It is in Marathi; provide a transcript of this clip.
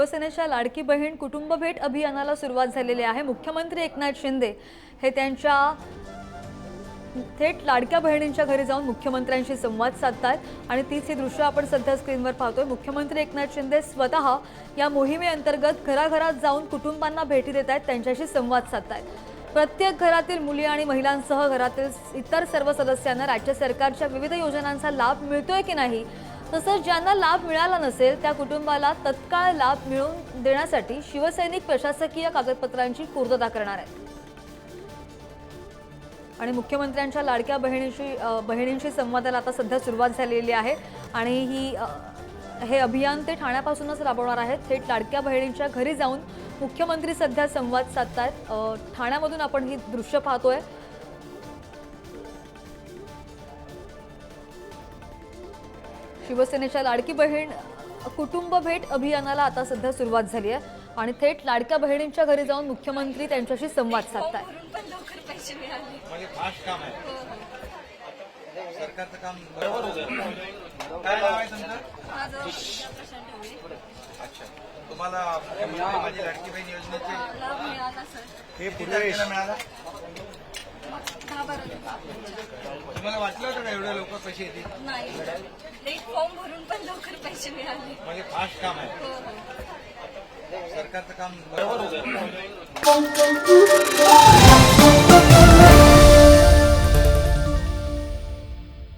शिवसेनेच्या लाडकी बहीण कुटुंब भेट अभियानाला सुरुवात झालेली आहे. मुख्यमंत्री एकनाथ शिंदे हे त्यांच्या थेट लाडक्या बहिणींच्या घरी जाऊन मुख्यमंत्र्यांशी संवाद साधतात आणि तीच ही दृश्य आपण सध्या स्क्रीनवर पाहतोय. मुख्यमंत्री एकनाथ शिंदे स्वतः या मोहिमेअंतर्गत घराघरात जाऊन कुटुंबांना भेटी देत आहेत त्यांच्याशी संवाद साधतायत. प्रत्येक घरातील मुली आणि महिलांसह घरातील इतर सर्व सदस्यांना राज्य सरकारच्या विविध योजनांचा लाभ मिळतोय की नाही तसंच ज्यांना लाभ मिळाला नसेल त्या कुटुंबाला तत्काळ लाभ मिळवून देण्यासाठी शिवसैनिक प्रशासकीय कागदपत्रांची पूर्तता करणार आहेत. आणि मुख्यमंत्र्यांच्या लाडक्या बहिणीशी बहिणींशी संवादाला आता सध्या सुरुवात झालेली आहे. आणि ही हे अभियान ते ठाण्यापासूनच राबवणार आहेत. थेट लाडक्या बहिणींच्या घरी जाऊन मुख्यमंत्री सध्या संवाद साधतायत. आहेत ठाण्यामधून आपण ही दृश्य पाहतोय. शिवसेनेच्या लाडकी बहीण कुटुंब भेट अभियानाला आता सध्या सुरुवात झाली आहे. आणि थेट लाडक्या बहिणींच्या घरी जाऊन मुख्यमंत्री त्यांच्याशी संवाद मिळाले. म्हणजे हो. हो तुम्हाला मुख्यमंत्री तुम्हाला वाटलं होतं का एवढे लवकर पैसे येतील नाही. लेट फॉर्म भरून पण लवकर पैसे मिळाले. म्हणजे फास्ट काम आहे. हो. सरकारचं काम बरोबर होतं